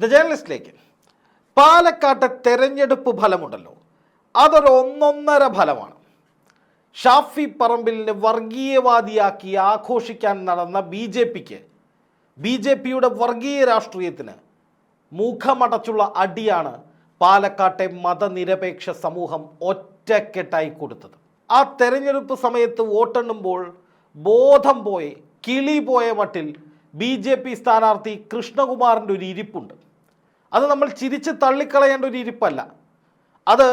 The ജേർണലിസ്റ്റിലേക്ക് പാലക്കാട്ടെ തെരഞ്ഞെടുപ്പ് ഫലമുണ്ടല്ലോ. അതൊരു ഒന്നൊന്നര ഫലമാണ്. ഷാഫി പറമ്പിലിനെ വർഗീയവാദിയാക്കി ആഘോഷിക്കാൻ നടന്ന ബി ജെ പിക്ക് ബി ജെ പിയുടെ വർഗീയ രാഷ്ട്രീയത്തിന് മുഖമടച്ചുള്ള അടിയാണ് പാലക്കാട്ടെ മതനിരപേക്ഷ സമൂഹം ഒറ്റക്കെട്ടായി കൊടുത്തത്. ആ തെരഞ്ഞെടുപ്പ് സമയത്ത് വോട്ടെണ്ണുമ്പോൾ ബോധം പോയി കിളി പോയ മട്ടിൽ ബി ജെ പി സ്ഥാനാർത്ഥി കൃഷ്ണകുമാറിന്റെ ഒരു ഇരിപ്പുണ്ട്. അത് നമ്മൾ ചിരിച്ച് തള്ളിക്കളയേണ്ട ഒരു ഇരിപ്പല്ല. അത്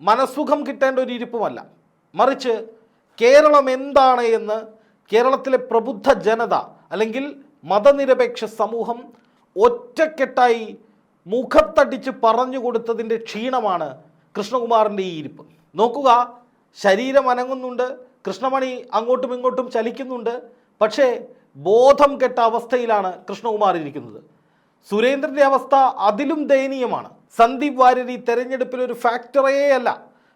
മനസ്സുഖം കിട്ടേണ്ട ഒരു ഇരിപ്പുമല്ല. മറിച്ച് കേരളം എന്താണ് എന്ന് കേരളത്തിലെ പ്രബുദ്ധ ജനത അല്ലെങ്കിൽ മതനിരപേക്ഷ സമൂഹം ഒറ്റക്കെട്ടായി മുഖത്തടിച്ച് പറഞ്ഞു കൊടുത്തതിന്റെ ക്ഷീണമാണ് കൃഷ്ണകുമാറിന്റെ ഈ ഇരിപ്പ്. നോക്കുക ശരീരം അനങ്ങുന്നുണ്ട് കൃഷ്ണമണി അങ്ങോട്ടും ഇങ്ങോട്ടും ചലിക്കുന്നുണ്ട് പക്ഷേ ബോധം കെട്ട അവസ്ഥയിലാണ് കൃഷ്ണകുമാർ ഇരിക്കുന്നത്. സുരേന്ദ്രന്റെ അവസ്ഥ അതിലും ദയനീയമാണ്. സന്ദീപ് വാര്യരി തെരഞ്ഞെടുപ്പിൽ ഒരു ഫാക്ടറേ അല്ല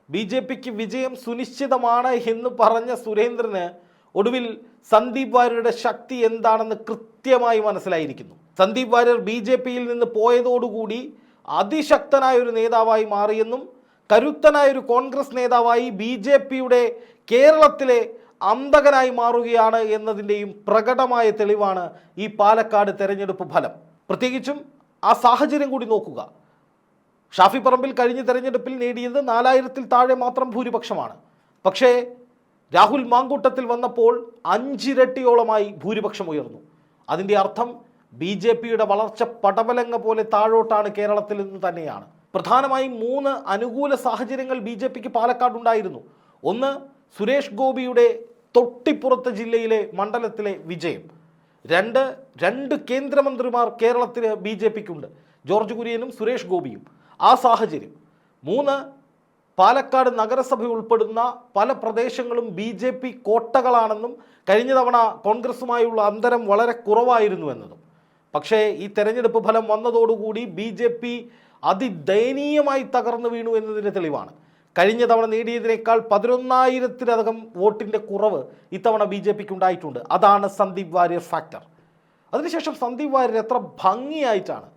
ബി ജെ പിക്ക് വിജയം സുനിശ്ചിതമാണ് എന്ന് പറഞ്ഞ സുരേന്ദ്രന് ഒടുവിൽ സന്ദീപ് വാര്യരുടെ ശക്തി എന്താണെന്ന് കൃത്യമായി മനസ്സിലായിരിക്കുന്നു. സന്ദീപ് വാര്യർ ബി ജെ പിയിൽ നിന്ന് പോയതോടുകൂടി അതിശക്തനായ ഒരു നേതാവായി മാറിയെന്നും കരുത്തനായ ഒരു കോൺഗ്രസ് നേതാവായി ബി ജെ പിയുടെ കേരളത്തിലെ അന്തകനായി മാറുകയാണ് എന്നതിന്റെയും പ്രകടമായ തെളിവാണ് ഈ പാലക്കാട് തെരഞ്ഞെടുപ്പ് ഫലം. പ്രത്യേകിച്ചും ആ സാഹചര്യം കൂടി നോക്കുക. ഷാഫി പറമ്പിൽ കഴിഞ്ഞ തെരഞ്ഞെടുപ്പിൽ നേടിയത് നാലായിരത്തിൽ താഴെ മാത്രം ഭൂരിപക്ഷമാണ്. പക്ഷേ രാഹുൽ മാങ്കൂട്ടത്തിൽ വന്നപ്പോൾ അഞ്ചിരട്ടിയോളമായി ഭൂരിപക്ഷം ഉയർന്നു. അതിന്റെ അർത്ഥം ബി ജെ പിയുടെ വളർച്ച പടവലങ്ങ പോലെ താഴോട്ടാണ് കേരളത്തിൽ നിന്ന് തന്നെയാണ്. പ്രധാനമായും മൂന്ന് അനുകൂല സാഹചര്യങ്ങൾ ബി ജെ പിക്ക് പാലക്കാടുണ്ടായിരുന്നു. ഒന്ന് സുരേഷ് ഗോപിയുടെ തൊട്ടിപ്പുറത്തെ ജില്ലയിലെ മണ്ഡലത്തിലെ വിജയം. രണ്ട് രണ്ട് കേന്ദ്രമന്ത്രിമാർ കേരളത്തിൽ ബി ജെ പിക്കുണ്ട്. ജോർജ് കുര്യനും സുരേഷ് ഗോപിയും. ആ സാഹചര്യം. മൂന്ന് പാലക്കാട് നഗരസഭ ഉൾപ്പെടുന്ന പല പ്രദേശങ്ങളും ബി ജെ പി കോട്ടകളാണെന്നും കഴിഞ്ഞ തവണ കോൺഗ്രസുമായുള്ള അന്തരം വളരെ കുറവായിരുന്നു എന്നതും. പക്ഷേ ഈ തെരഞ്ഞെടുപ്പ് ഫലം വന്നതോടുകൂടി ബി ജെ പി അതിദയനീയമായി തകർന്നു വീണു എന്നതിന്റെ തെളിവാണ്. കഴിഞ്ഞ തവണ നേടിയതിനേക്കാൾ പതിനൊന്നായിരത്തിലധികം വോട്ടിന്റെ കുറവ് ഇത്തവണ ബി ജെ പിക്ക് ഉണ്ടായിട്ടുണ്ട്. അതാണ് സന്ദീപ് വാര്യർ ഫാക്ടർ അതിനുശേഷം സന്ദീപ് വാര്യർ എത്ര ഭംഗിയായിട്ടാണ്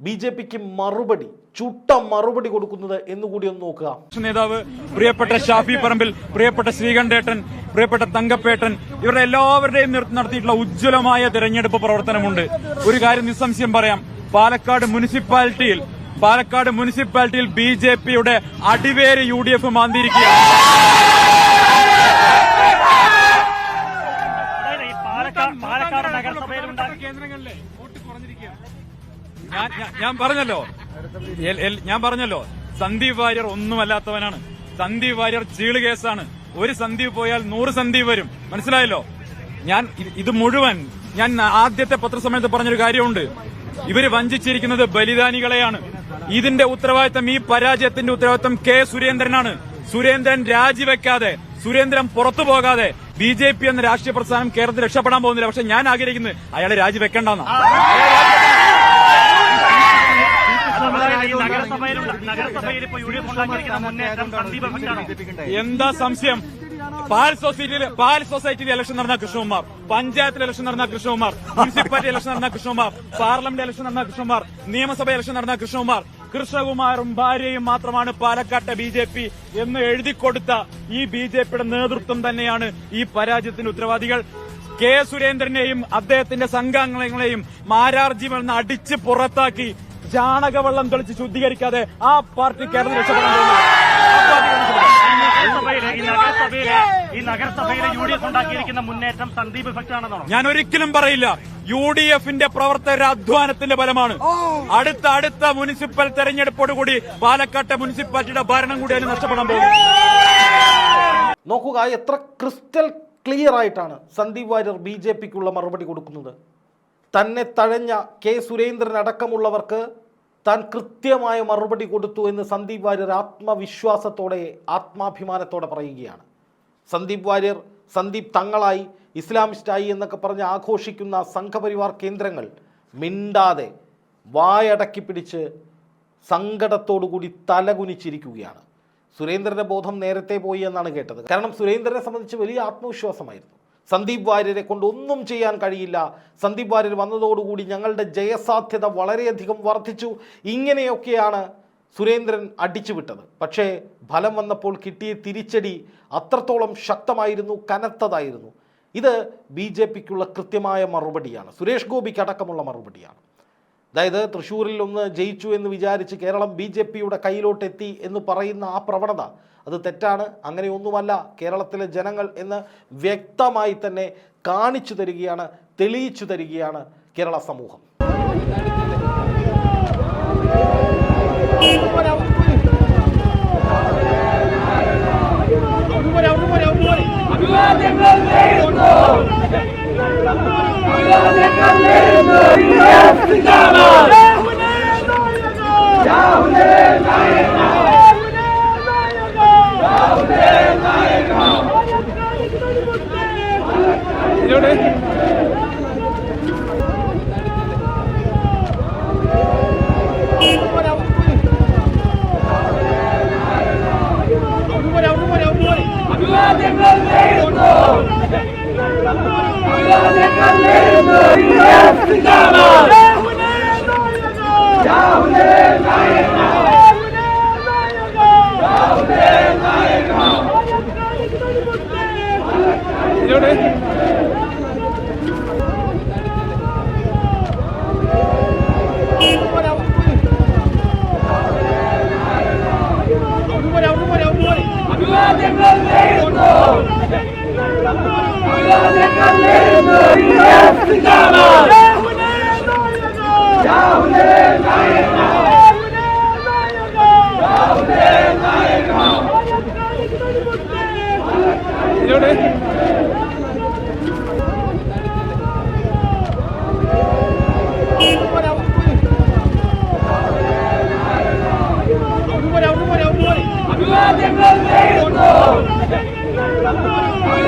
ബി ജെ പിക്ക് മറുപടി ചുട്ട മറുപടി കൊടുക്കുന്നത് എന്നുകൂടി ഒന്ന് നോക്കുക. നേതാവ് പ്രിയപ്പെട്ട ഷാഫി പറമ്പിൽ പ്രിയപ്പെട്ട ശ്രീകണ്ഠേട്ടൻ പ്രിയപ്പെട്ട തങ്കപ്പേട്ടൻ ഇവരുടെ എല്ലാവരുടെയും നടത്തിയിട്ടുള്ള ഉജ്ജ്വലമായ തെരഞ്ഞെടുപ്പ് പ്രവർത്തനമുണ്ട്. ഒരു കാര്യം നിസ്സംശയം പറയാം. പാലക്കാട് മുനിസിപ്പാലിറ്റിയിൽ പാലക്കാട് മുനിസിപ്പാലിറ്റിയിൽ ബി ജെ പിയുടെ അടിവേര് യു ഡി എഫ് മാന്തിയിരിക്കുകയാണ്. പാലക്കാട് കേന്ദ്രങ്ങളിലെ വോട്ട് കുറഞ്ഞിരിക്കുകയാണ്. ഞാൻ ഞാൻ- പറഞ്ഞല്ലോ. ഞാൻ പറഞ്ഞല്ലോ. സന്ദീപ് വാര്യർ ഒന്നുമല്ലാത്തവനാണ്. സന്ദീപ് വാര്യർ ചീൾ കേസാണ്. ഒരു സന്ദീപ് പോയാൽ നൂറ് സന്ദീപ് വരും. മനസ്സിലായല്ലോ? ഞാൻ ഇത് ഇത് മുഴുവൻ ഞാൻ ആദ്യത്തെ പത്രസമയത്ത് പറഞ്ഞൊരു കാര്യമുണ്ട്. ഇവർ വഞ്ചിച്ചിരിക്കുന്നത് ബലിദാനികളെയാണ്. ഇതിന്റെ ഉത്തരവാദിത്തം ഈ പരാജയത്തിന്റെ ഉത്തരവാദിത്തം കെ സുരേന്ദ്രനാണ്. സുരേന്ദ്രൻ രാജിവെക്കാതെ സുരേന്ദ്രൻ പുറത്തു പോകാതെ ബി ജെ പി എന്ന രാഷ്ട്രീയ പ്രസ്ഥാനം കേരളത്തിൽ രക്ഷപ്പെടാൻ പോകുന്നില്ല. പക്ഷെ ഞാൻ ആഗ്രഹിക്കുന്നത് അയാളെ രാജിവെക്കേണ്ടെന്നാ അതായത് നഗരസഭയിലുള്ള നഗരസഭയിൽ ഇപ്പോൾ യു ഡി എഫ് ഉണ്ടാക്കിയിരിക്കുന്ന മുന്നേറ്റം സന്ദീപ് എഫക്റ്റാണോ എന്താ സംശയം? പാൽ സൊസൈറ്റിയിൽ പാൽ സൊസൈറ്റിയിൽ ഇലക്ഷൻ നടന്ന കൃഷ്ണകുമാർ പഞ്ചായത്തിൽ ഇലക്ഷൻ നടന്ന കൃഷ്ണകുമാർ മുനിസിപ്പാലിറ്റി ഇലക്ഷൻ നടന്ന കൃഷ്ണകുമാർ പാർലമെന്റ് ഇലക്ഷൻ നടന്ന കൃഷ്ണകുമാർ നിയമസഭ ഇലക്ഷൻ നടന്ന കൃഷ്ണകുമാർ കൃഷ്ണകുമാറും ഭാര്യയും മാത്രമാണ് പാലക്കാട്ടെ ബി ജെ പി എന്ന് എഴുതി കൊടുത്ത ഈ ബി ജെ പിയുടെ നേതൃത്വം തന്നെയാണ് ഈ പരാജയത്തിന് ഉത്തരവാദികൾ. കെ സുരേന്ദ്രനെയും അദ്ദേഹത്തിന്റെ സംഘാംഗങ്ങളെയും മാരാർജിമെന്ന് അടിച്ച് പുറത്താക്കി ചാണകവെള്ളം തെളിച്ച് ശുദ്ധീകരിക്കാതെ ആ പാർട്ടി കേരളത്തിൽ രക്ഷപ്പെടാൻ നഗരസഭയിലെ ഈ നഗരസഭയിലെ ഈ നഗരസഭയിലെ യു ഡി എഫ് ഉണ്ടാക്കിയിരിക്കുന്ന മുന്നേറ്റം സന്ദീപ് ഇഫക്റ്റ് ആണെന്നാണോ ഞാൻ ഒരിക്കലും പറയില്ല. യു ഡി എഫിന്റെ പ്രവർത്തകരുടെ അധ്വാനത്തിന്റെ ഫലമാണ്. അടുത്ത അടുത്ത മുനിസിപ്പൽ തെരഞ്ഞെടുപ്പോടുകൂടി പാലക്കാട്ടെ മുനിസിപ്പാലിറ്റിയുടെ ഭരണം കൂടി അതിന് നഷ്ടപ്പെടാൻ പോകും. നോക്കുക എത്ര ക്രിസ്റ്റൽ ക്ലിയർ ആയിട്ടാണ് സന്ദീപ് വാര്യർ ബി ജെ പിക്കുള്ള മറുപടി കൊടുക്കുന്നത്. തന്നെ തഴഞ്ഞ കെ സുരേന്ദ്രൻ അടക്കമുള്ളവർക്ക് താൻ കൃത്യമായ മറുപടി കൊടുത്തു എന്ന് സന്ദീപ് വാര്യർ ആത്മവിശ്വാസത്തോടെ ആത്മാഭിമാനത്തോടെ പറയുകയാണ്. സന്ദീപ് വാര്യർ സന്ദീപ് തങ്ങളായി ഇസ്ലാമിസ്റ്റായി എന്നൊക്കെ പറഞ്ഞ് ആഘോഷിക്കുന്ന സംഘപരിവാർ കേന്ദ്രങ്ങൾ മിണ്ടാതെ വായടക്കി പിടിച്ച് സങ്കടത്തോടുകൂടി തലകുനിച്ചിരിക്കുകയാണ്. സുരേന്ദ്രന്റെ ബോധം നേരത്തെ പോയി എന്നാണ് കേട്ടത്. കാരണം സുരേന്ദ്രനെ സംബന്ധിച്ച് വലിയ ആത്മവിശ്വാസമായിരുന്നു. സന്ദീപ് വാര്യരെ കൊണ്ട് ഒന്നും ചെയ്യാൻ കഴിയില്ല. സന്ദീപ് വാര്യർ വന്നതോടുകൂടി ഞങ്ങളുടെ ജയസാധ്യത വളരെയധികം വർദ്ധിച്ചു. ഇങ്ങനെയൊക്കെയാണ് സുരേന്ദ്രൻ അടിച്ചുവിട്ടത്. പക്ഷേ ഫലം വന്നപ്പോൾ കിട്ടിയ തിരിച്ചടി അത്രത്തോളം ശക്തമായിരുന്നു കനത്തതായിരുന്നു. ഇത് ബി ജെ പിക്കുള്ള കൃത്യമായ മറുപടിയാണ്. സുരേഷ് ഗോപിക്ക് അടക്കമുള്ള മറുപടിയാണ്. അതായത് തൃശ്ശൂരിൽ ഒന്ന് ജയിച്ചു എന്ന് വിചാരിച്ച് കേരളം ബി ജെ പിയുടെ കയ്യിലോട്ടെത്തി എന്ന് പറയുന്ന ആ പ്രവണത അത് തെറ്റാണ് അങ്ങനെയൊന്നുമല്ല കേരളത്തിലെ ജനങ്ങൾ എന്ന് വ്യക്തമായി തന്നെ കാണിച്ചു തരികയാണ് തെളിയിച്ചു തരികയാണ് കേരള സമൂഹം. Down there, Naika! Down there, Naika!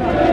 Thank you.